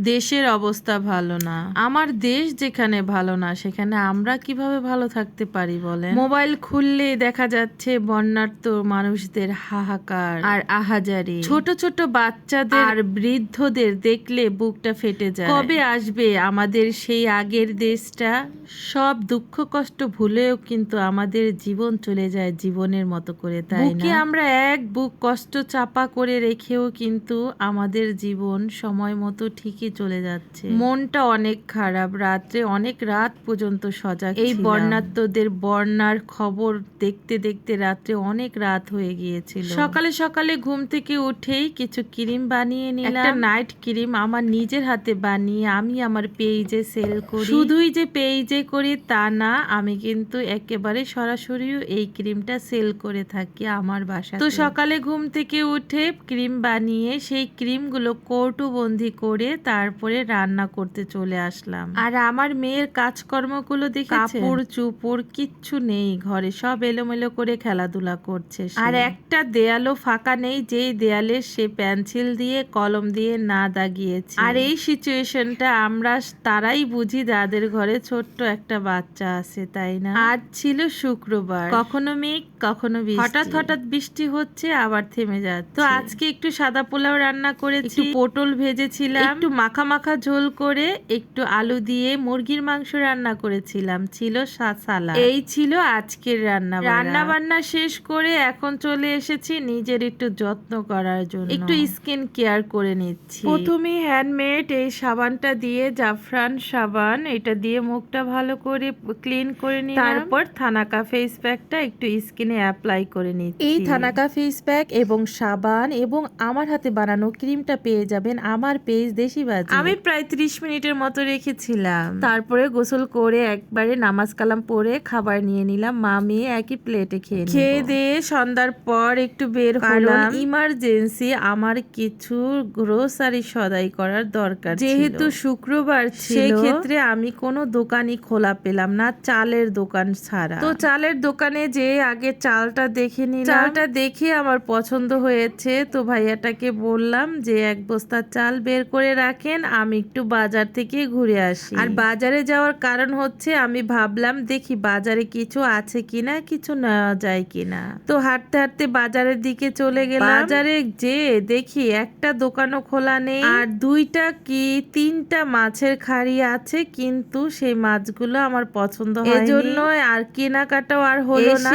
দেশের অবস্থা ভালো না। আমার দেশ যেখানে ভালো না, সেখানে আমরা কীভাবে ভালো থাকতে পারি বলেন? মোবাইল খুললে দেখা যাচ্ছে বন্যার্ত মানুষদের হাহাকার আর আহাজারি। ছোট ছোট বাচ্চাদের আর বৃদ্ধদের দেখলে বুকটা ফেটে যায়। কবে আসবে আমাদের সেই আগের দেশটা? সব দুঃখ কষ্ট ভুলেও কিন্তু আমাদের জীবন চলে যায় জীবনের মতো করে, তাই বুকে আমরা এক, বুক কষ্ট চাপা করে রেখেও কিন্তু আমাদের জীবন সময় মতো ঠিকই চলে যাচ্ছে। মনটা অনেক খারাপ রাত্রে অনেক রাত পর্যন্ত সজাগ এই ছিলাম। বন্যাত্মদের বন্যার খবর দেখতে দেখতে রাত্রে অনেক রাত হয়ে গিয়েছিল। সকালে সকালে ঘুম থেকে উঠেই কিছু ক্রিম বানিয়ে নিলাম। একটা নাইট ক্রিম আমার নিজের হাতে বানিয়ে আমি আমার পেজে সেল করি। শুধুই যে পেজে করি তা না আমি কিন্তু একেবারে সরাসরিও এই ক্রিমটা সেল করে থাকি আমার বাসায় তো সকালে ঘুম থেকে উঠে ক্রিম বানিয়ে সেই ক্রিমগুলো কৌটো বন্দি করে তারপরে রান্না করতে চলে আসলাম। আর আমার মেয়ের কাজকর্মগুলো দেখে কাপড় চুপড় কিচ্ছু নেই ঘরে সব এলোমেলো করে খেলাধুলা করছে আর একটা দেয়ালও ফাঁকা নেই যেই দেয়ালে সে পেন্সিল দিয়ে কলম দিয়ে না দাগিয়েছে। আর এই সিচুয়েশনটা আমরা তারাই বুঝি যাদের ঘরে ছোট্ট একটা বাচ্চা আছে তাই না? আজ ছিল শুক্রবার। কখনো মেঘ কখনো হঠাৎ হঠাৎ বৃষ্টি হচ্ছে আবার থেমে যাচ্ছে। তো আজকে একটু সাদা পোলাও রান্না করেছি। পটল ভেজেছিলাম। একটু মাখা মাখা ঝোল করে একটু আলু দিয়ে মুরগির মাংস রান্না করেছিলাম। ছিল সা- সালাদ। এই ছিল আজকের রান্না রান্না বান্না শেষ করে এখন চলে এসেছি নিজের একটু যত্ন করার জন্য। একটু স্কিন কেয়ার করে নিচ্ছি। প্রথমে হ্যান্ডমেড এই সাবানটা দিয়ে জাফরান সাবান এটা দিয়ে মুখটা ভালো করে ক্লিন করে নিলাম। তারপর থানাকা ফেস প্যাকটা একটু স্কিনে অ্যাপ্লাই করে নিচ্ছি। এই থানাকা ফেস প্যাক এবং সাবান এবং আমার হাতে বানানো ক্রিমটা পেয়ে যাবেন আমার পেজ দেশি বাজি আমি প্রায় 30 মিনিটের মতো রেখেছিলাম। তারপরে গোসল করে একবারে নামাজ কালাম পরে খাবার নিয়ে নিলাম। মা মেয়ে একই প্লেটে খেয়ে খেয়ে দিয়ে সন্ধ্যার পর একটু বের হলাম। ইমার্জেন্সি আমার কিছু গ্রোসারি সদাই করার দরকার যেহেতু শুক্রবার সেই ক্ষেত্রে আমি কোনো দোকানই খোলা পেলাম না চালের দোকান ছাড়া। তো চালের দোকানে যে আগে চালটা দেখে নিলাম। চালটা দেখে আমার পছন্দ হয়েছে। তো ভাইয়াটাকে বললাম যে এক বস্তা চাল বের করে রাখেন আমি একটু বাজার থেকে ঘুরে আসি। আর বাজারে যাওয়ার কারণ হচ্ছে আমি ভাবলাম দেখি বাজারে কিছু আছে কিনা কিছু নেওয়া যায় কিনা। তো হাঁটতে হাঁটতে বাজারের দিকে চলে গেলাম। বাজারে যে দেখি একটা দোকানও খোলা নেই। আর দুইটা কি তিনটা মাছের খাড়ি আছে কিন্তু সেই মাছগুলো আমার পছন্দ হয় এজন্য আর কেনাকাটাও আর হলো না।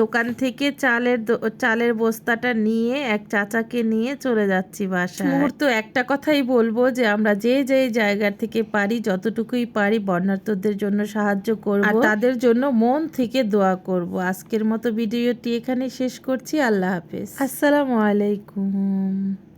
দোকান থেকে চালের চালের বস্তাটা নিয়ে এক চাচাকে নিয়ে চলে যাচ্ছি বাসায়। মুহূর্ত একটা কথাই বলব যে আমরা যে যে জায়গা থেকে পারি যতটুকুই পারি বর্ণার্থদের জন্য সাহায্য করব। আর তাদের জন্য মন থেকে দোয়া করব। আজকের মতো ভিডিওটি এখানে শেষ করছি। আল্লাহ হাফেজ। আসসালামু আলাইকুম।